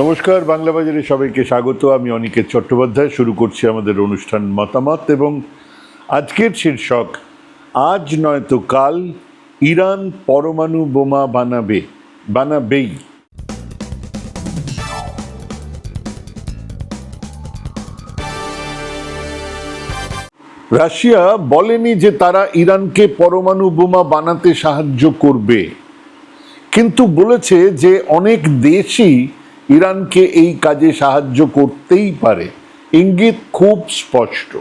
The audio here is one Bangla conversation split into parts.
নমস্কার, বাংলা বাজারে সবাইকে স্বাগত। আমি অনিকেত চট্টোপাধ্যায়, শুরু করছি আমাদের অনুষ্ঠান মতামত এবং আজকের শীর্ষক, আজ নয়তো কাল ইরান পরমাণু বোমা বানাবে, বানাবেই। রাশিয়া বলেনি যে তারা ইরানকে পরমাণু বোমা বানাতে সাহায্য করবে, কিন্তু বলেছে যে অনেক দেশই ইরানকে এই কাজে সাহায্য করতেই পারে। ইঙ্গিত খুব স্পষ্ট।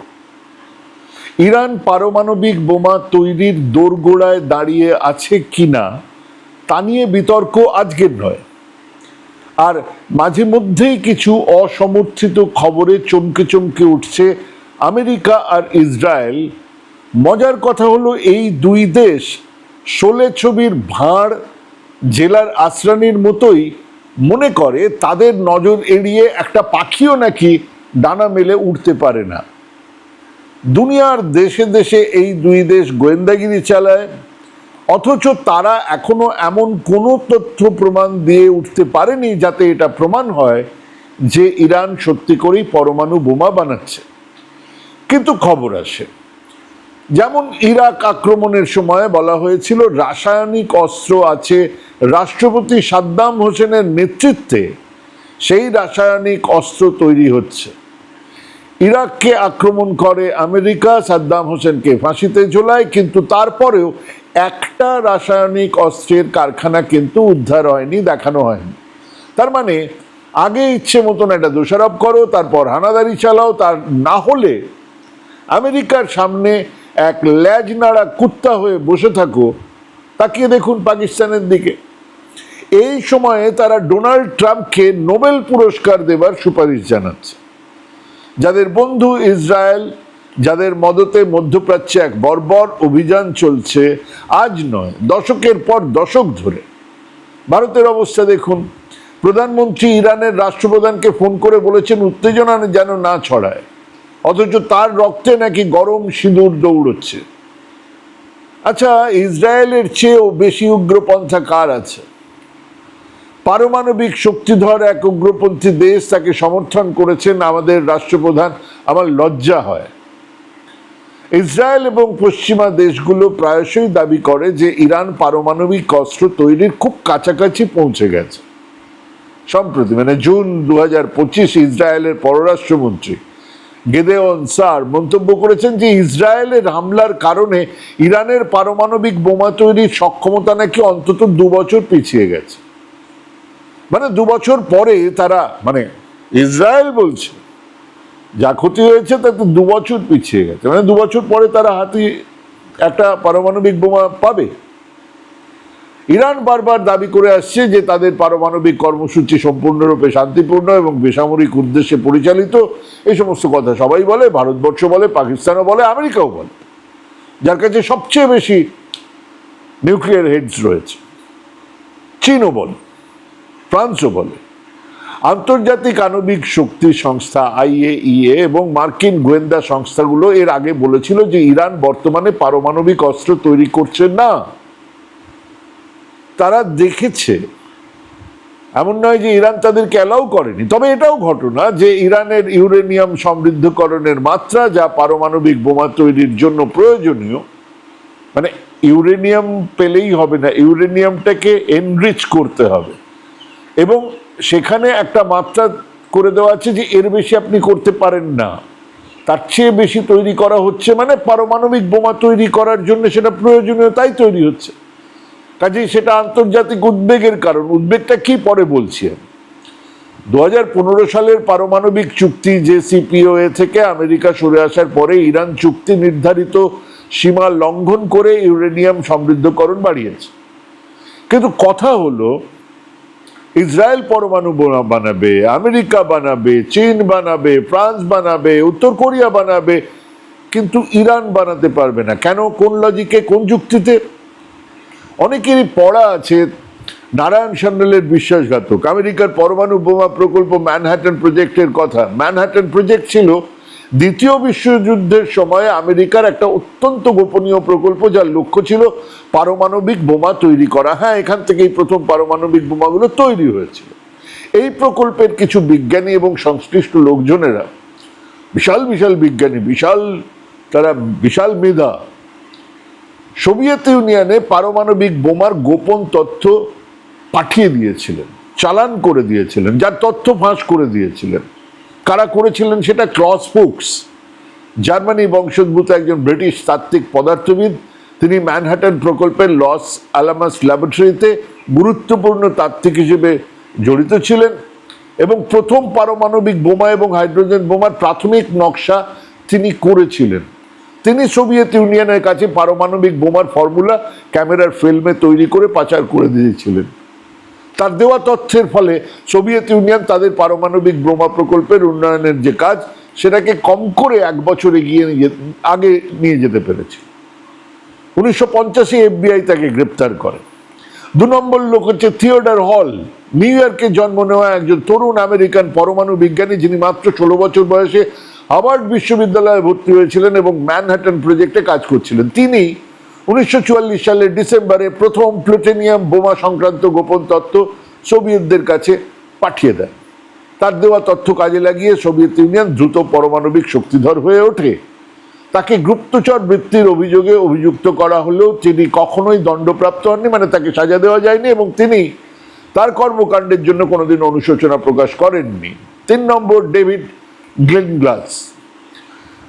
ইরান পারমাণবিক বোমা তৈরির দোরগোড়ায় দাঁড়িয়ে আছে কিনা, তা নিয়ে বিতর্ক আজকের নয়। আর মাঝে মধ্যেই কিছু অসমর্থিত খবরে চমকে চমকে উঠছে আমেরিকা আর ইসরায়েল। মজার কথা হলো এই দুই দেশ শোলে ছবির ভাঁড় জেলার আশ্রানির মতোই মনে করে তাদের নজর এড়িয়ে একটা পাখিও নাকি ডানা মেলে উঠতে পারে না। দুনিয়ার দেশে দেশে এই দুই দেশ গোয়েন্দাগিরি চালায়, অথচ তারা এখনও এমন কোনো তথ্য প্রমাণ দিয়ে উঠতে পারেনি যাতে এটা প্রমাণ হয় যে ইরান সত্যি করেই পরমাণু বোমা বানাচ্ছে। কিন্তু খবর আসে যেমন ইরাক আক্রমণের সময় বলা হয়েছিল, রাসায়নিক অস্ত্র আছে। রাষ্ট্রপতি সাদ্দাম হোসেনের নেতৃত্বে সেই রাসায়নিক অস্ত্র তৈরি হচ্ছে। ইরাককে আক্রমণ করে আমেরিকা, সাদ্দাম হোসেনকে ফাঁসিতে ঝোলায়, কিন্তু তারপরেও একটা রাসায়নিক অস্ত্রের কারখানা কিন্তু উদ্ধার হয়নি, দেখানো হয়নি। তার মানে আগে ইচ্ছে মতন একটা দোষারোপ করো, তারপর হানাদারি চালাও, তার না হলে আমেরিকার সামনে এক ল্যাজ নাড়া কুত্তা হয়ে বসে থাকো, তাকিয়ে দেখুন পাকিস্তানের দিকে। এই সময়ে তারা ডোনাল্ড ট্রাম্পকে নোবেল পুরস্কার দেবার সুপারিশ জানাচ্ছে। যাদের বন্ধু ইসরায়েল, যাদের মদতে মধ্যপ্রাচ্যে এক বর্বর অভিযান চলছে, আজ নয়, দশকের পর দশক ধরে। ভারতের অবস্থা দেখুন, প্রধানমন্ত্রী ইরানের রাষ্ট্রপ্রধানকে ফোন করে বলেছেন, উত্তেজনা যেন না ছড়ায়। অথচ তার রক্তে নাকি গরম সিঁদুর দৌড়চ্ছে। আচ্ছা ইসরায়েলের চেয়েও বেশি উগ্রপন্থা কার আছে? পারমাণবিক শক্তিধর এক উগ্রপন্থী দেশ তাকে সমর্থন করেছেন আমাদের রাষ্ট্রপ্রধান। আমার লজ্জা হয়। ইসরায়েল এবং পশ্চিমা দেশগুলো প্রায়শই দাবি করে যে ইরান পারমাণবিক অস্ত্র তৈরির খুব কাছাকাছি পৌঁছে গেছে। সম্প্রতি মানে জুন দু হাজার পঁচিশ, ইসরায়েলের পররাষ্ট্রমন্ত্রী গেদেওন স্যার মন্তব্য করেছেন যে ইসরায়েলের হামলার কারণে ইরানের পারমাণবিক বোমা তৈরির সক্ষমতা নাকি অন্তত দু বছর পিছিয়ে গেছে। মানে দু বছর পরে তারা মানে ইসরায়েল বলছে, যা ক্ষতি হয়েছে তাতে দু বছর পিছিয়ে গেছে। মানে দু বছর পরে তারা হাতি একটা পারমাণবিক বোমা পাবে। ইরান বারবার দাবি করে আসছে যে তাদের পারমাণবিক কর্মসূচি সম্পূর্ণরূপে শান্তিপূর্ণ এবং বেসামরিক উদ্দেশ্যে পরিচালিত। এই সমস্ত কথা সবাই বলে, ভারতবর্ষ বলে, পাকিস্তানও বলে, আমেরিকাও বলে। যার কাছে সবচেয়ে বেশি নিউক্লিয়ার হেডস রয়েছে। চীনও বলে, ফ্রান্সও বলে। আন্তর্জাতিক আণবিক শক্তি সংস্থা আইএইএ এবং মার্কিন গোয়েন্দা সংস্থাগুলো এর আগে বলেছিল যে ইরান বর্তমানে পারমাণবিক অস্ত্র তৈরি করছে না। তারা দেখেছে। এমন নয় যে ইরান তাদেরকে অ্যালাউ করেনি, তবে এটাও ঘটনা যে ইরানের ইউরেনিয়াম সমৃদ্ধকরণের মাত্রা যা পারমাণবিক বোমা তৈরির জন্য প্রয়োজনীয় মানে ইউরেনিয়াম পেলেই হবে না, ইউরেনিয়ামটাকে এনরিচ করতে হবে। এবং সেখানে একটা মাত্রা করে দেওয়া আছে যে এর বেশি আপনি করতে পারেন না। তার চেয়ে বেশি তৈরি করা হচ্ছে মানে পারমাণবিক বোমা তৈরি করার জন্য সেটা প্রয়োজনীয়, তাই তৈরি হচ্ছে। কাজেই সেটা আন্তর্জাতিক উদ্বেগের কারণ। উদ্বেগটা কি পরে বলছি আমি? দু সালের পারমাণবিক চুক্তি যে সিপিওএ থেকে আমেরিকা সরে আসার পরে ইরান চুক্তি নির্ধারিত সীমা লঙ্ঘন করে ইউরেনিয়াম সমৃদ্ধকরণ বাড়িয়েছে। কিন্তু কথা হলো, ইসরায়েল পরমাণু বানাবে, আমেরিকা বানাবে, চীন বানাবে, ফ্রান্স বানাবে, উত্তর কোরিয়া বানাবে, কিন্তু ইরান বানাতে পারবে না। কেন? কোন লজিকে কোন যুক্তিতে? অনেকেরই পড়া আছে নারায়ণ সান্যালের বিশ্বাসঘাতক, আমেরিকার পরমাণু বোমা প্রকল্প ম্যানহাটন প্রজেক্টের কথা। ম্যানহাটন প্রজেক্ট ছিল দ্বিতীয় বিশ্বযুদ্ধের সময় আমেরিকার একটা অত্যন্ত গোপনীয় প্রকল্প, যার লক্ষ্য ছিল পারমাণবিক বোমা তৈরি করা। হ্যাঁ এখান থেকেই প্রথম পারমাণবিক বোমাগুলো তৈরি হয়েছিল। এই প্রকল্পের কিছু বিজ্ঞানী এবং সংশ্লিষ্ট লোকজনেরা, বিশাল বিশাল বিজ্ঞানী, বিশাল, তারা বিশাল মেধা সোভিয়েত ইউনিয়নে পারমাণবিক বোমার গোপন তথ্য পাঠিয়ে দিয়েছিলেন, চালান করে দিয়েছিলেন, যার তথ্য ফাঁস করে দিয়েছিলেন। কারা করেছিলেন সেটা ক্লস ফুক্স জার্মানি বংশোদ্ভূত একজন ব্রিটিশ তাত্ত্বিক পদার্থবিদ, তিনি ম্যানহাটন প্রকল্পের লস আলামাস ল্যাবরেটরিতে গুরুত্বপূর্ণ তাত্ত্বিক হিসেবে জড়িত ছিলেন এবং প্রথম পারমাণবিক বোমা এবং হাইড্রোজেন বোমার প্রাথমিক নকশা তিনি করেছিলেন। তিনি সোভিয়েত ইউনিয়নের কাছে পারমাণবিক বোমার ফর্মুলা ক্যামেরার ফিল্মে তৈরি করে পাচার করে দিয়েছিলেন। তার দেওয়া তথ্যের ফলে সোভিয়েত ইউনিয়ন তাদের পারমাণবিক বোমা প্রকল্পের উন্নয়নের যে কাজ, সেটাকে কম করে এক বছর এগিয়ে নিয়ে আগে নিয়ে যেতে পেরেছে। উনিশশো পঞ্চাশে এফবিআই তাকে গ্রেপ্তার করে। দু নম্বর লোক হচ্ছে থিওডার হল। নিউ ইয়র্কে জন্ম নেওয়া একজন তরুণ আমেরিকান পরমাণু বিজ্ঞানী যিনি মাত্র ষোলো বছর বয়সে হার্ভার্ড বিশ্ববিদ্যালয়ে ভর্তি হয়েছিলেন এবং ম্যানহাটন প্রজেক্টে কাজ করছিলেন। তিনি উনিশশো চুয়াল্লিশ সালের ডিসেম্বরে প্রথম প্লুটেনিয়াম বোমা সংক্রান্ত গোপন তথ্য সোভিয়েতদের কাছে পাঠিয়ে দেন। তার দেওয়া তথ্য কাজে লাগিয়ে সোভিয়েত ইউনিয়ন দ্রুত পারমাণবিক শক্তিধর হয়ে ওঠে। তাকে গুপ্তচর বৃত্তির অভিযোগে অভিযুক্ত করা হলেও তিনি কখনোই দণ্ডপ্রাপ্ত হননি মানে তাকে সাজা দেওয়া যায়নি এবং তিনি তার কর্মকাণ্ডের জন্য কোনোদিন অনুশোচনা প্রকাশ করেননি। তিন নম্বর ডেভিড গ্লেনগ্লাস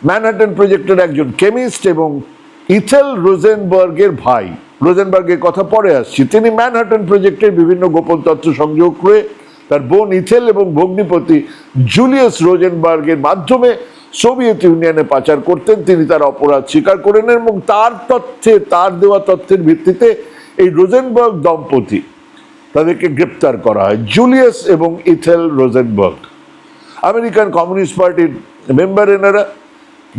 ম্যানহাটন প্রজেক্টের একজন কেমিস্ট এবং ইথেল রোজেনবার্গের ভাই। রোজেনবার্গের কথা পরে আসছি। তিনি ম্যানহাটন প্রজেক্টের বিভিন্ন গোপন তথ্য সংযোগ করে তার বোন ইথেল এবং ভগ্নিপতি জুলিয়াস রোজেনবার্গের মাধ্যমে সোভিয়েত ইউনিয়নে পাচার করতেন। তিনি তার অপরাধ স্বীকার করে নেন এবং তার তথ্যে, তার দেওয়া তথ্যের ভিত্তিতে এই রোজেনবার্গ দম্পতি তাদেরকে গ্রেপ্তার করা হয়। জুলিয়াস এবং ইথেল রোজেনবার্গ। আমেরিকান কমিউনিস্ট পার্টির মেম্বার এনারা,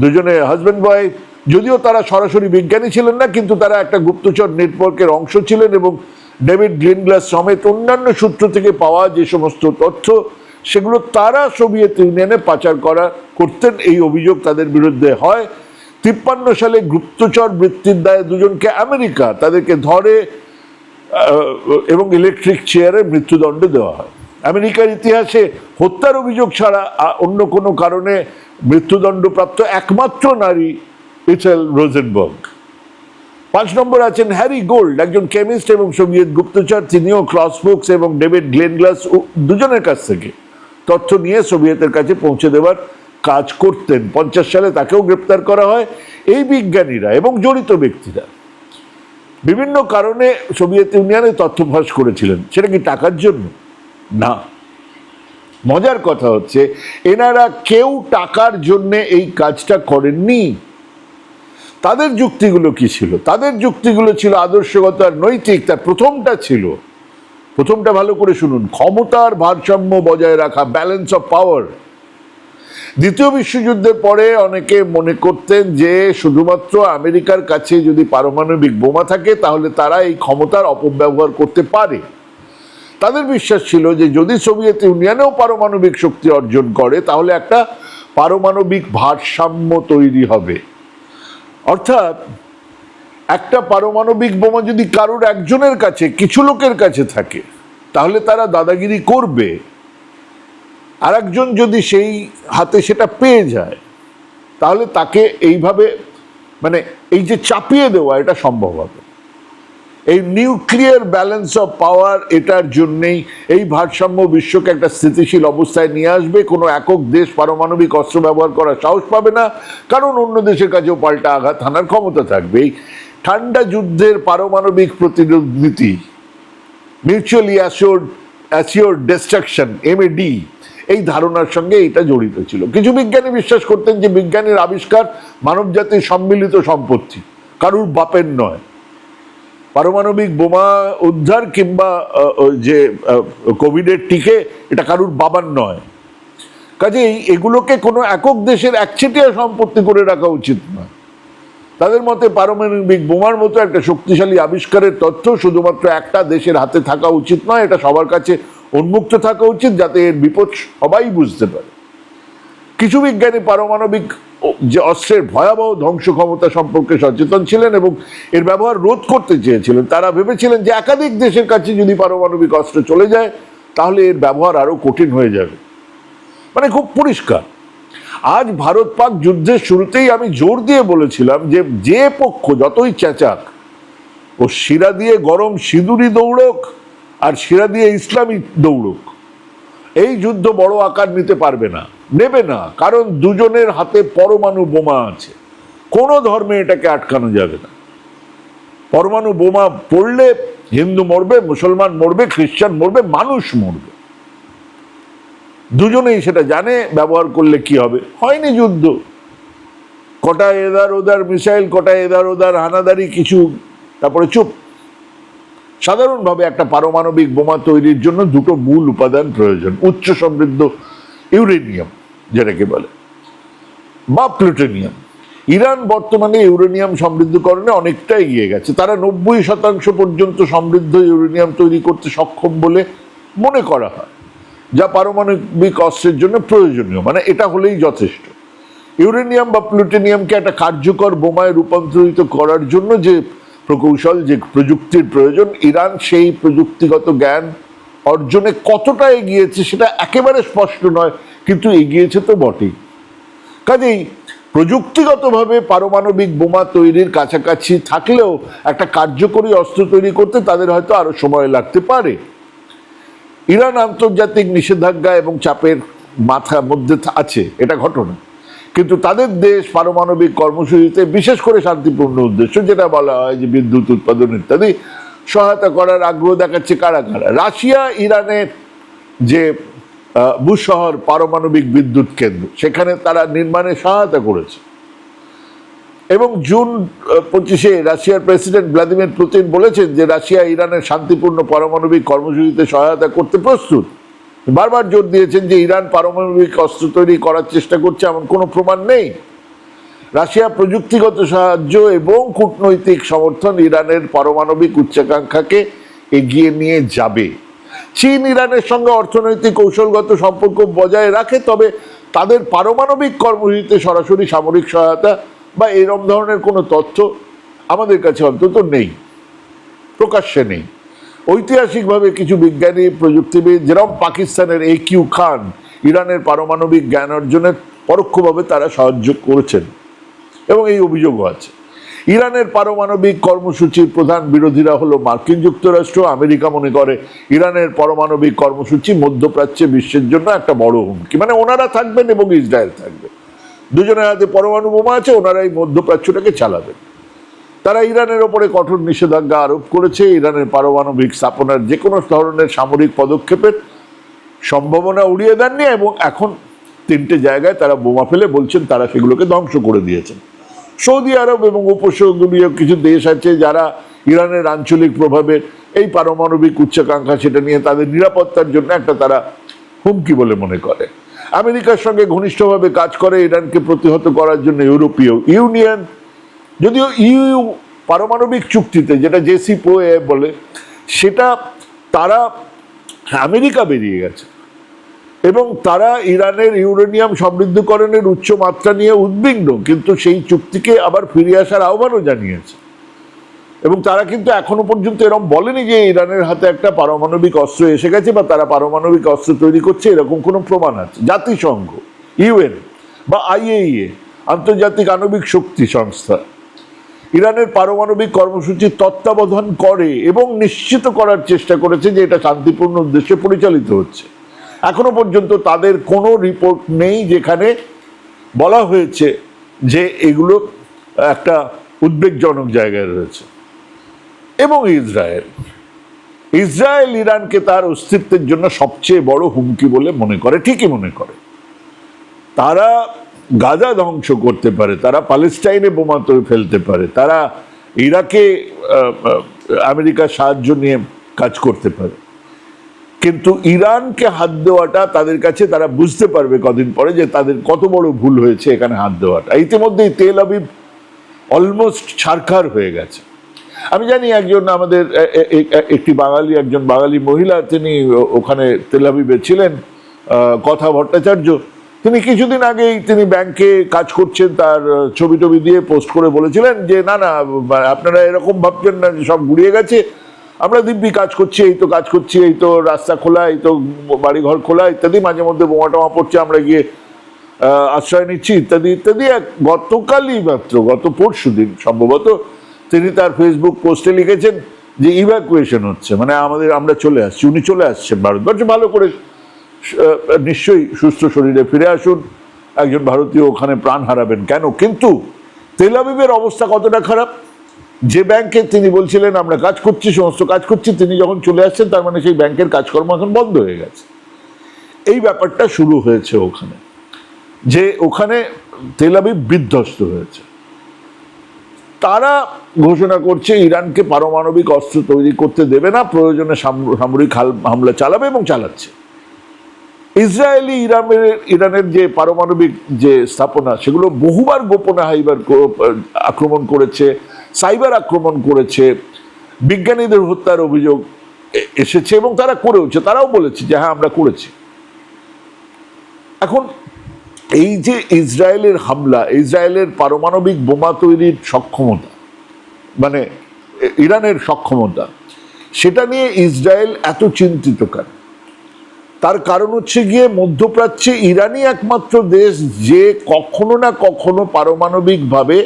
দুজনে হাজব্যান্ড ওয়াইফ যদিও তারা সরাসরি বিজ্ঞানী ছিলেন না, কিন্তু তারা একটা গুপ্তচর নেটওয়ার্কের অংশ ছিলেন এবং ডেভিড গ্লিনগ্লাস সমেত অন্যান্য সূত্র থেকে পাওয়া যে সমস্ত তথ্য, সেগুলো তারা সোভিয়েত ইউনিয়নে পাচার করা, করতেন, এই অভিযোগ তাদের বিরুদ্ধে হয়। তিপ্পান্ন সালে গুপ্তচর বৃত্তির দায়ে দুজনকে আমেরিকা তাদেরকে ধরে এবং ইলেকট্রিক চেয়ারে মৃত্যুদণ্ড দেওয়া হয়। আমেরিকার ইতিহাসে হত্যার অভিযোগ ছাড়া অন্য কোনো কারণে মৃত্যুদণ্ডপ্রাপ্ত একমাত্র নারী ইথেল রোজেনবার্গ। পাঁচ নম্বর আছেন হ্যারি গোল্ড, একজন কেমিস্ট এবং সোভিয়েত গুপ্তচর। তিনিও ক্লসবুকস এবং ডেভিড গ্লেনগ্লাস দুজনের কাছ থেকে তথ্য নিয়ে সোভিয়েতের কাছে পৌঁছে দেওয়ার কাজ করতেন। পঞ্চাশ সালে তাকেও গ্রেপ্তার করা হয়। এই বিজ্ঞানীরা এবং জড়িত ব্যক্তিরা বিভিন্ন কারণে সোভিয়েত ইউনিয়নে তথ্য ফাঁস করেছিলেন। সেটা কি টাকার জন্য? না। মজার কথা হচ্ছে, এনারা কেউ টাকার জন্য এই কাজটা করেননি। তাদের যুক্তিগুলো কি ছিল? তাদের যুক্তিগুলো ছিল আদর্শগত আর নৈতিক, তার প্রথমটা ছিল। প্রথমটা ভালো করে শুনুন, ক্ষমতার ভারসাম্য বজায় রাখা ব্যালেন্স অফ পাওয়ার দ্বিতীয় বিশ্বযুদ্ধের পরে অনেকে মনে করতেন যে শুধুমাত্র আমেরিকার কাছে যদি পারমাণবিক বোমা থাকে, তাহলে তারা এই ক্ষমতার অপব্যবহার করতে পারে। তাদের বিশ্বাস ছিল যে যদি সোভিয়েত ইউনিয়নেও পারমাণবিক শক্তি অর্জন করে, তাহলে একটা পারমাণবিক ভারসাম্য তৈরি হবে। অর্থাৎ একটা পারমাণবিক বোমা যদি কারোর একজনের কাছে, কিছু লোকের কাছে থাকে, তাহলে তারা দাদাগিরি করবে। আর একজন যদি সেই হাতে সেটা পেয়ে যায়, তাহলে তাকে এইভাবে মানে এই যে চাপিয়ে দেওয়া, এটা সম্ভব হবে। এই নিউক্লিয়ার ব্যালেন্স অফ পাওয়ার এটার জন্যেই এই ভারসাম্য বিশ্বকে একটা স্থিতিশীল অবস্থায় নিয়ে আসবে। কোনো একক দেশ পারমাণবিক অস্ত্র ব্যবহার করার সাহস পাবে না। কারণ অন্য দেশের কাছেও পাল্টা আঘাত হানার ক্ষমতা থাকবে। ঠান্ডা যুদ্ধের পারমাণবিক প্রতিরোধ নীতি mutually assured assured destruction M A D এই ধারণার সঙ্গে এটা জড়িত ছিল। কিছু বিজ্ঞানী বিশ্বাস করতেন যে বিজ্ঞানের আবিষ্কার মানবজাতির সম্মিলিত সম্পত্তি, কারুর বাপের নয়। পারমাণবিক বোমা উদ্ধার কিংবা যে কোভিডের টিকে, এটা কারুর বাবার নয়। কাজেই এগুলোকে কোনো একক দেশের একচেটিয়া সম্পত্তি করে রাখা উচিত নয়। তাদের মতে পারমাণবিক বোমার মতো একটা শক্তিশালী আবিষ্কারের তথ্য শুধুমাত্র একটা দেশের হাতে থাকা উচিত নয়, এটা সবার কাছে উন্মুক্ত থাকা উচিত, যাতে এর বিপদ সবাই বুঝতে পারে। কিছু বিজ্ঞানী পারমাণবিক যে অস্ত্রের ভয়াবহ ধ্বংস ক্ষমতা সম্পর্কে সচেতন ছিলেন এবং এর ব্যবহার রোধ করতে চেয়েছিলেন, তারা ভেবেছিলেন যে একাধিক দেশের কাছে যদি পারমাণবিক অস্ত্র চলে যায়, তাহলে এর ব্যবহার আরও কঠিন হয়ে যাবে। মানে খুব পরিষ্কার। আজ ভারত পাক যুদ্ধের শুরুতেই আমি জোর দিয়ে বলেছিলাম যে যে পক্ষ যতই চেঁচাক, ও শিরা দিয়ে গরম সিঁদুরি দৌড়ক আর শিরা দিয়ে ইসলামী দৌড়ক। এই যুদ্ধ বড় আকার নিতে পারবে না। নেবে না, কারণ দুজনের হাতে পরমাণু বোমা আছে। কোনো ধর্মে এটাকে আটকানো যাবে না। পরমাণু বোমা পড়লে হিন্দু মরবে, মুসলমান মরবে, খ্রিস্টান মরবে, মানুষ মরবে। দুজনেই সেটা জানে, ব্যবহার করলে কি হবে? হয়নি যুদ্ধ। কটা এদার ওদার মিসাইল, কটা এদার ওদার হানাদারি, কিছু। তারপরে চুপ। সাধারণভাবে একটা পারমাণবিক বোমা তৈরির জন্য দুটো মূল উপাদান প্রয়োজন, উচ্চ সমৃদ্ধ ইউরেনিয়াম। যেটাকে বলে। বা প্লুটোনিয়াম। ইরান বর্তমানে ইউরেনিয়াম সমৃদ্ধকরণে অনেকটা এগিয়ে গেছে। তারা নব্বই শতাংশ পর্যন্ত সমৃদ্ধ ইউরেনিয়াম তৈরি করতে সক্ষম বলে মনে করা হয়। যা পারমাণবিক অস্ত্রের জন্য প্রয়োজনীয়। মানে এটা হলেই যথেষ্ট। ইউরেনিয়াম বা প্লুটোনিয়ামকে একটা কার্যকর বোমায় রূপান্তরিত করার জন্য যে প্রকৌশল, যে প্রযুক্তির প্রয়োজন, ইরান সেই প্রযুক্তিগত জ্ঞান অর্জনে কতটা এগিয়েছে সেটা একেবারে স্পষ্ট নয়। কিন্তু এগিয়েছে তো বটেই। কাজেই প্রযুক্তিগতভাবে পারমাণবিক বোমা তৈরির কাছাকাছি থাকলেও একটা কার্যকরী অস্ত্র তৈরি করতে তাদের হয়তো আরও সময় লাগতে পারে। ইরান আন্তর্জাতিক নিষেধাজ্ঞা এবং চাপের মাথার মধ্যে আছে, এটা ঘটনা। কিন্তু তাদের দেশ পারমাণবিক কর্মসূচিতে বিশেষ করে শান্তিপূর্ণ উদ্দেশ্য, যেটা বলা হয় যে বিদ্যুৎ উৎপাদন ইত্যাদি, সহায়তা করার আগ্রহ দেখাচ্ছে কারা কারা? রাশিয়া, ইরানের যে বুশহর পারমাণবিক বিদ্যুৎ কেন্দ্র। সেখানে তারা নির্মাণে সহায়তা করেছে। এবং জুন পঁচিশে রাশিয়ার প্রেসিডেন্ট ভ্লাদিমির পুতিন বলেছেন যে রাশিয়া ইরানের শান্তিপূর্ণ পারমাণবিক কর্মসূচিতে সহায়তা করতে প্রস্তুত। বারবার জোর দিয়েছেন যে ইরান পারমাণবিক অস্ত্র তৈরি করার চেষ্টা করছে এমন কোনো প্রমাণ নেই। রাশিয়া প্রযুক্তিগত সাহায্য এবং কূটনৈতিক সমর্থন ইরানের পারমাণবিক উচ্চাকাঙ্ক্ষাকে এগিয়ে নিয়ে যাবে। চীন, ইরানের সঙ্গে অর্থনৈতিক কৌশলগত সম্পর্ক বজায় রাখে, তবে তাদের পারমাণবিক কর্মসূচিতে সরাসরি সামরিক সহায়তা বা এরম ধরনের কোনো তথ্য আমাদের কাছে অন্তত নেই, প্রকাশ্যে নেই। ঐতিহাসিকভাবে কিছু বিজ্ঞানী, প্রযুক্তিবিদ যেরকম পাকিস্তানের এ কিউ খান, ইরানের পারমাণবিক জ্ঞান অর্জনের পরোক্ষভাবে তারা সাহায্য করেছেন এবং এই অভিযোগও আছে। ইরানের পারমাণবিক কর্মসূচির প্রধান বিরোধীরা হলো মার্কিন যুক্তরাষ্ট্র। আমেরিকা মনে করে ইরানের পারমাণবিক কর্মসূচি মধ্যপ্রাচ্যে বিশ্বের জন্য একটা বড় হুমকি। মানে ওনারা থাকবেন এবং ইসরায়েল থাকবে। দুজনের হাতে পরমাণু বোমা আছে, ওনারা এই মধ্যপ্রাচ্যটাকে চালাবেন। তারা ইরানের ওপরে কঠোর নিষেধাজ্ঞা আরোপ করেছে। ইরানের পারমাণবিক স্থাপনার যে কোনো ধরনের সামরিক পদক্ষেপের সম্ভাবনা উড়িয়ে দেননি এবং এখন তিনটে জায়গায় তারা বোমা ফেলে বলছেন, তারা সেগুলোকে ধ্বংস করে দিয়েছেন। সৌদি আরব এবং উপসাগরীয় কিছু দেশ আছে যারা ইরানের আঞ্চলিক প্রভাবের এই পারমাণবিক উচ্চাকাঙ্ক্ষা সেটা নিয়ে তাদের নিরাপত্তার জন্য একটা তারা হুমকি বলে মনে করে। আমেরিকার সঙ্গে ঘনিষ্ঠভাবে কাজ করে ইরানকে প্রতিহত করার জন্য ইউরোপীয় ইউনিয়ন। যদিও ইউ পারমাণবিক চুক্তিতে যেটা জেসি জেসিপোএ বলে, সেটা তারা আমেরিকা বেরিয়ে গেছে। এবং তারা ইরানের ইউরেনিয়াম সমৃদ্ধকরণের উচ্চ মাত্রা নিয়ে উদ্বিগ্ন, কিন্তু সেই চুক্তিকে আবার ফিরে আসার আহ্বানও জানিয়েছে। এবং তারা কিন্তু এখনও পর্যন্ত এরকম বলেনি যে ইরানের হাতে একটা পারমাণবিক অস্ত্র এসে গেছে বা তারা পারমাণবিক অস্ত্র তৈরি করছে, এরকম কোনো প্রমাণ আছে। জাতিসংঘ, ইউএন বা আইএইএ, আন্তর্জাতিক আণবিক শক্তি সংস্থা, ইরানের পারমাণবিক কর্মসূচির তত্ত্বাবধান করে এবং নিশ্চিত করার চেষ্টা করেছে যে এটা শান্তিপূর্ণ উদ্দেশ্যে পরিচালিত হচ্ছে। এখনও পর্যন্ত তাদের কোনো রিপোর্ট নেই যেখানে বলা হয়েছে যে এগুলো একটা উদ্বেগজনক জায়গায় রয়েছে। এবং ইসরায়েল। ইসরায়েল ইরানকে তার অস্তিত্বের জন্য সবচেয়ে বড় হুমকি বলে মনে করে, ঠিকই মনে করে। তারা গাজা ধ্বংস করতে পারে, তারা প্যালেস্টাইনে বোমা তৈরি ফেলতে পারে, তারা ইরাকে আমেরিকার সাহায্য নিয়ে কাজ করতে পারে। কিন্তু ইরানকে হাত দেওয়াটা তাদের কাছে তারা বুঝতে পারবে কদিন পরে যে তাদের কত বড় ভুল হয়েছে এখানে হাত দেওয়াটা। ইতিমধ্যেই তেল আবিব অলমোস্ট ছারখার হয়ে গেছে। আমি জানি একজন আমাদের একটি বাঙালি, একজন বাঙালি মহিলা, তিনি ওখানে তেলাবিবে ছিলেন কথা ভট্টাচার্য। তিনি কিছুদিন আগেই তিনি ব্যাংকে কাজ করছেন, তার ছবি টবি দিয়ে পোস্ট করে বলেছিলেন যে, না না, আপনারা এরকম ভাবছেন না যে সব গুড়িয়ে গেছে আমরা দিব্যি কাজ করছি, এই তো কাজ করছি, এই তো রাস্তা খোলা, এই তো বাড়িঘর খোলা, ইত্যাদি, মাঝে মধ্যে বোমা টোমা পড়ছে, আমরা গিয়ে আশ্রয় নিচ্ছি, ইত্যাদি ইত্যাদি। এক গতকালই মাত্র, গত পরশু দিন সম্ভবত, তিনি তার ফেসবুক পোস্টে লিখেছেন যে ইভ্যাকুয়েশন হচ্ছে মানে আমাদের, আমরা চলে আসছি, উনি চলে আসছেন ভারতবর্ষ। ভালো করে নিশ্চয়ই সুস্থ শরীরে ফিরে আসুন। একজন ভারতীয় ওখানে প্রাণ হারাবেন কেন? কিন্তু তেলাবিবের অবস্থা কতটা খারাপ? যে ব্যাংকে তিনি বলছিলেন, আমরা কাজ করছি, সমস্ত কাজ করছি, তিনি যখন চলে আসছেন, তার মানে সেই ব্যাংকের কাজকর্ম এখন বন্ধ হয়ে গেছে। এই ব্যাপারটা শুরু হয়েছে ওখানে, যে ওখানে তেল আবিব বিধ্বস্ত হয়েছে। তারা ঘোষণা করছে, ইরানকে পারমাণবিক অস্ত্র তৈরি করতে দেবে না, প্রয়োজনে সাম- সামরিক হামলা চালাবে এবং চালাচ্ছে। ইসরায়েলি ইরানের ইরানের যে পারমাণবিক যে স্থাপনা, সেগুলো বহুবার গোপনে হাইবার আক্রমণ করেছে সাইবার আক্রমণ করেছে, বিজ্ঞানীদের হত্যার অভিযোগ এসেছে এবং তারা করেওছে, তারাও বলেছে যে হ্যাঁ আমরা করেছি। এখন এই যে ইসরায়েলের হামলা, ইসরায়েলের পারমাণবিক বোমা তৈরির সক্ষমতা মানে ইরানের সক্ষমতা, সেটা নিয়ে ইসরায়েল এত চিন্তিত কেন? তার কারণ হচ্ছে গিয়ে মধ্যপ্রাচ্যে ইরানই একমাত্র দেশ যে কখনো না কখনো পারমাণবিকভাবে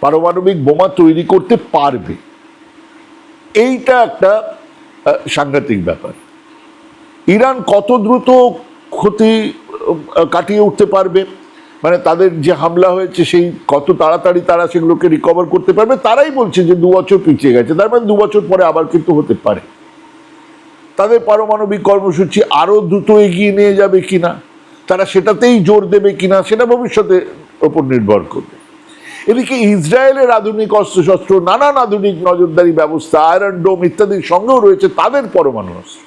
পারমাণবিক বোমা তৈরি করতে পারবে। এইটা একটা সাংঘাতিক ব্যাপার। ইরান কত দ্রুত ক্ষতি কাটিয়ে উঠতে পারবে? মানে তাদের যে হামলা হয়েছে, সেই কত তাড়াতাড়ি তারা সেগুলোকে রিকভার করতে পারবে? তারাই বলছে যে দু বছর পিছিয়ে গেছে। তার মানে দু বছর পরে আবার কিন্তু হতে পারে। তাদের পারমাণবিক কর্মসূচি আরও দ্রুত এগিয়ে নিয়ে যাবে কিনা? তারা সেটাতেই জোর দেবে কিনা, সেটা ভবিষ্যতের ওপর নির্ভর করবে। এদিকে ইসরায়েলের আধুনিক অস্ত্রশস্ত্র, নানান আধুনিক নজরদারি ব্যবস্থা, আয়রন ডোম ইত্যাদির সঙ্গেও রয়েছে তাদের পরমাণু অস্ত্র।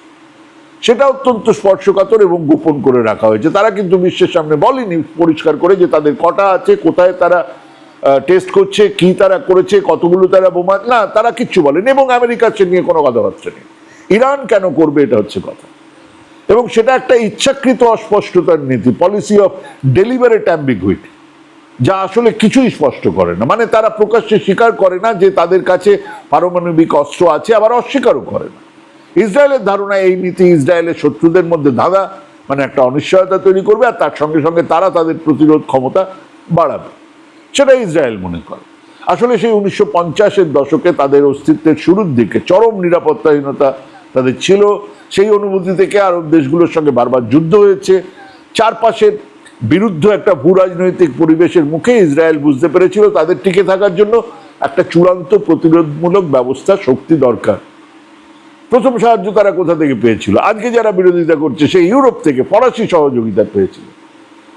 সেটা অত্যন্ত স্পর্শকাতর এবং গোপন করে রাখা হয়েছে। তারা কিন্তু বিশ্বের সামনে বলেনি, পরিষ্কার করে যে তাদের কটা আছে, কোথায় তারা টেস্ট করছে, কি তারা করেছে, কতগুলো তারা বোমা, না, তারা কিচ্ছু বলেনি এবং আমেরিকার সে নিয়ে কোনো কথাবার্তা নেই। ইরান কেন করবে এটা হচ্ছে কথা। এবং সেটা একটা ইচ্ছাকৃত অস্পষ্টতার নীতি পলিসি অফ ডেলিভারেট অ্যাম্বিগুইটি যা আসলে কিছুই স্পষ্ট করে না। মানে তারা প্রকাশ্যে স্বীকার করে না যে তাদের কাছে পারমাণবিক অস্ত্র আছে, আবার অস্বীকারও করে না। ইসরায়েলের ধারণা এই নীতি ইসরায়েলের শত্রুদের মধ্যে ধাঁধা মানে একটা অনিশ্চয়তা তৈরি করবে, আর তার সঙ্গে সঙ্গে তারা তাদের প্রতিরোধ ক্ষমতা বাড়াবে। সেটা ইসরায়েল মনে করে। আসলে সেই উনিশশো পঞ্চাশের দশকে তাদের অস্তিত্বের শুরুর দিকে চরম নিরাপত্তাহীনতা তাদের ছিল। সেই অনুভূতি থেকে আরব দেশগুলোর সঙ্গে বারবার যুদ্ধ হয়েছে। চারপাশের বিরুদ্ধ একটা ভূ রাজনৈতিক পরিবেশের মুখে ইসরায়েল বুঝতে পেরেছিল তাদের টিকে থাকার জন্য একটা চূড়ান্ত প্রতিরোধমূলক ব্যবস্থা শক্তি দরকার। প্রথম সাহায্য তারা কোথা থেকে পেয়েছিল? আজকে যারা বিরোধিতা করছে সেই ইউরোপ থেকে ফরাসি সহযোগিতা পেয়েছিল।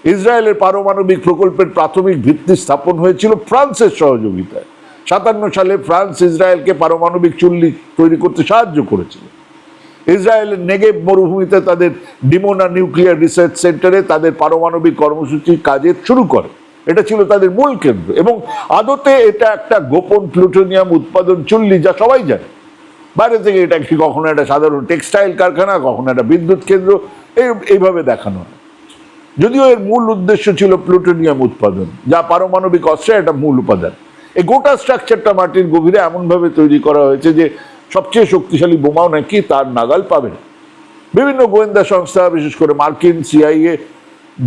ইসরায়েলের পারমাণবিক প্রকল্পের প্রাথমিক ভিত্তি স্থাপন হয়েছিল ফ্রান্সের সহযোগিতায়। সাতান্ন সালে ফ্রান্স ইসরায়েলকে পারমাণবিক চুল্লি তৈরি করতে সাহায্য করেছিল। ইসরায়েলের নেগেব মরুভূমিতে তাদের ডিমোনা নিউক্লিয়ার রিসার্চ সেন্টারে তাদের পারমাণবিক কর্মসূচি কাজের শুরু করে। এটা ছিল তাদের মূল কেন্দ্র এবং আদতে এটা একটা গোপন প্লুটোনিয়াম উৎপাদন চুল্লি যা সবাই জানে। বাইরে থেকে এটা কি কখনো একটা সাধারণ টেক্সটাইল কারখানা, কখনো একটা বিদ্যুৎ কেন্দ্র, এই, এইভাবে দেখানো হয়। যদিও এর মূল উদ্দেশ্য ছিল প্লুটোনিয়াম উৎপাদন, যা পারমাণবিক অস্ত্রের একটা মূল উপাদান। এই গোটা স্ট্রাকচারটা মাটির গভীরে এমনভাবে তৈরি করা হয়েছে যে সবচেয়ে শক্তিশালী বোমাও নাকি তার নাগাল পাবে না। বিভিন্ন গোয়েন্দা সংস্থা, বিশেষ করে মার্কিন সিআইএ,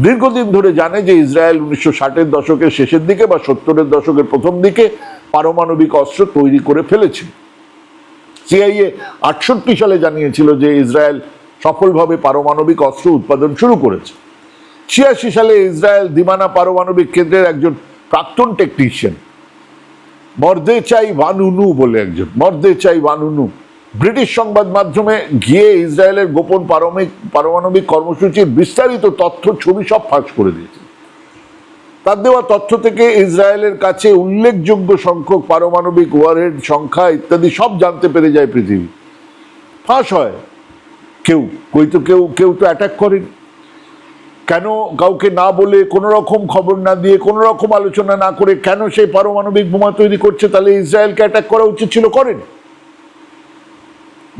দীর্ঘদিন ধরে জানে যে ইসরায়েল উনিশশো ষাটের দশকের শেষের দিকে বা সত্তরের দশকের প্রথম দিকে পারমাণবিক অস্ত্র তৈরি করে ফেলেছে। সিআইএ আটষট্টি সালে জানিয়েছিল যে ইসরায়েল সফলভাবে পারমাণবিক অস্ত্র উৎপাদন শুরু করেছে। ছিয়াশি সালে ইসরায়েল দিমানা পারমাণবিক কেন্দ্রের একজন প্রাক্তন টেকনিশিয়ান মর্দে চাই ভানুনু বলে একজন। মর্দে চাই ভানুনু ব্রিটিশ সংবাদ মাধ্যমে গিয়ে ইসরায়েলের গোপন পারমাণবিক পারমাণবিক কর্মসূচির বিস্তারিত তথ্য, ছবি সব ফাঁস করে দিয়েছে। তার দেওয়া তথ্য থেকে ইসরায়েলের কাছে উল্লেখযোগ্য সংখ্যক পারমাণবিক ওয়ারহেড সংখ্যা ইত্যাদি সব জানতে পেরে যায় পৃথিবী। ফাঁস হয়। কেউ, কই তো কেউ কেউ তো অ্যাটাক করেনি। কেন কাউকে না বলে কোনো রকম খবর না দিয়ে কোনো রকম আলোচনা না করে কেন সেই পারমাণবিক বোমা তৈরি করছে, তাহলে ইসরায়েলকে অ্যাটাক করা উচিত ছিল করেন?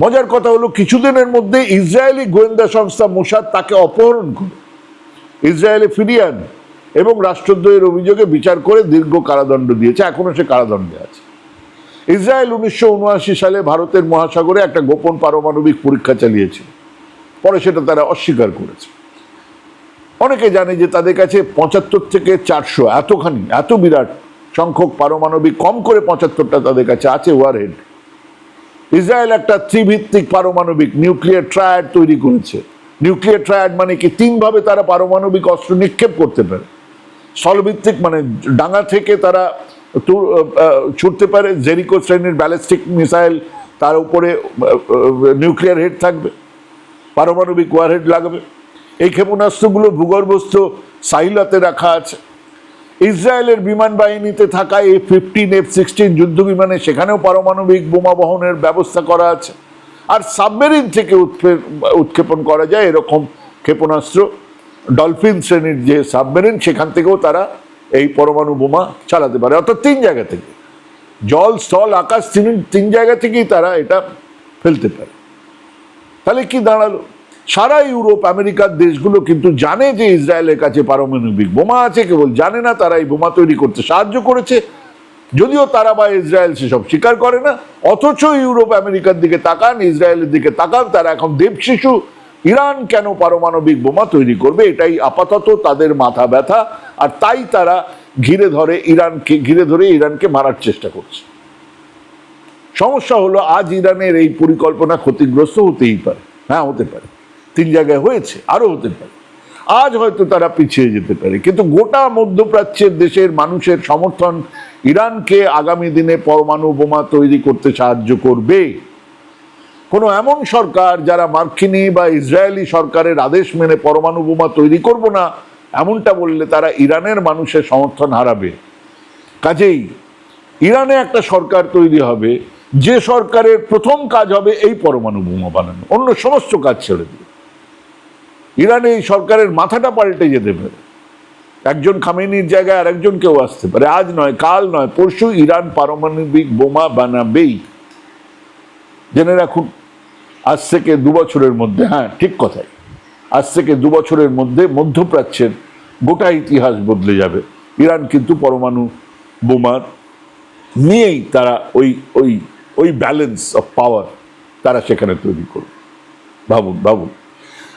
মজার কথা হলো, কিছুদিনের মধ্যে ইসরায়েলি গোয়েন্দা সংস্থা মোসাদ তাকে অপহরণ করে। ইসরায়েলে ফিরিয়ে এবং রাষ্ট্রদ্রোহের অভিযোগে বিচার করে দীর্ঘ কারাদণ্ড দিয়েছে, এখনও সে কারাদণ্ডে আছে। ইসরায়েল উনিশশো উনআশি সালে ভারতের মহাসাগরে একটা গোপন পারমাণবিক পরীক্ষা চালিয়েছিল। পরে সেটা তারা অস্বীকার করেছে। অনেকে জানে যে তাদের কাছে পঁচাত্তর থেকে চারশো, এতখানি, এত বিরাট সংখ্যক পারমাণবিক, কম করে পঁচাত্তরটা তাদের কাছে আছে ওয়ারহেড। ইসরায়েল একটা ত্রিভিত্তিক পারমাণবিক নিউক্লিয়ার ট্রায়াড তৈরি করেছে। নিউক্লিয়ার ট্রায়াড মানে কি? তিনভাবে তারা পারমাণবিক অস্ত্র নিক্ষেপ করতে পারে। স্থলভিত্তিক মানে ডাঙ্গা থেকে তারা ছুটতে পারে। জেরিকো শ্রেণির ব্যালিস্টিক মিসাইল তার উপরে নিউক্লিয়ার হেড থাকবে। পারমাণবিক ওয়ারহেড লাগবে। এই ক্ষেপণাস্ত্রগুলো ভূগর্ভস্থ সাইলাতে রাখা আছে। ইসরায়েলের বিমান বাহিনীতে থাকা এই ফিফটিন এফ সিক্সটিন যুদ্ধ বিমানে সেখানেও পারমাণবিক বোমা বহনের ব্যবস্থা করা আছে। আর সাবমেরিন থেকে উৎক্ষে- উৎক্ষেপণ করা যায় এরকম ক্ষেপণাস্ত্র। ডলফিন শ্রেণির যে সাবমেরিন, সেখান থেকেও তারা এই পরমাণু বোমা চালাতে পারে। অর্থাৎ তিন জায়গা থেকে। জল, স্থল, আকাশ, তিন তিন জায়গা থেকেই তারা এটা ফেলতে পারে। তাহলে কি দাঁড়াল? সারা ইউরোপ, আমেরিকার দেশগুলো কিন্তু জানে যে ইসরায়েলের কাছে পারমাণবিক বোমা আছে, কেবল জানে না তারা এই বোমা তৈরি করতে সাহায্য করেছে। যদিও তারা বা ইসরায়েল সেসব স্বীকার করে না, অথচ ইউরোপ আমেরিকার দিকে তাকান, ইসরায়েলের দিকে তাকান, তারা এখন দেবশিশু। ইরান কেন পারমাণবিক বোমা তৈরি করবে, এটাই আপাতত তাদের মাথা ব্যথা, আর তাই তারা ঘিরে ধরে ইরানকে, ঘিরে ধরে ইরানকে মারার চেষ্টা করছে। সমস্যা হলো, আজ ইরানের এই পরিকল্পনা ক্ষতিগ্রস্ত হতেই পারে। হ্যাঁ হতে পারে। তিন জায়গায় হয়েছে আরও হতে পারে। আজ হয়তো তারা পিছিয়ে যেতে পারে, কিন্তু গোটা মধ্যপ্রাচ্যের দেশের মানুষের সমর্থন ইরানকে আগামী দিনে পরমাণু বোমা তৈরি করতে সাহায্য করবে। কোনো এমন সরকার যারা মার্কিনি বা ইসরায়েলি সরকারের আদেশ মেনে পরমাণু বোমা তৈরি করব না, এমনটা বললে তারা ইরানের মানুষের সমর্থন হারাবে। কাজেই ইরানে একটা সরকার তৈরি হবে, যে সরকারের প্রথম কাজ হবে এই পরমাণু বোমা বানানো, অন্য সমস্ত কাজ ছেড়ে দিবে ইরানে এই সরকারের মাথাটা পাল্টে যেতে পারে। একজন খামেনির জায়গায় আর একজন কেউ আসতে পারে। আজ নয়, কাল নয়, পরশু ইরান পারমাণবিক বোমা বানাবেই। জেনে রাখুন, আজ থেকে দু বছরের মধ্যে হ্যাঁ ঠিক কথাই। আজ থেকে দু বছরের মধ্যে মধ্যপ্রাচ্যের গোটা ইতিহাস বদলে যাবে। ইরান কিন্তু পরমাণু বোমার নিয়েই তারা ওই ওই ওই ব্যালেন্স অফ পাওয়ার তারা সেখানে তৈরি করবে। ভাবুন ভাবুন।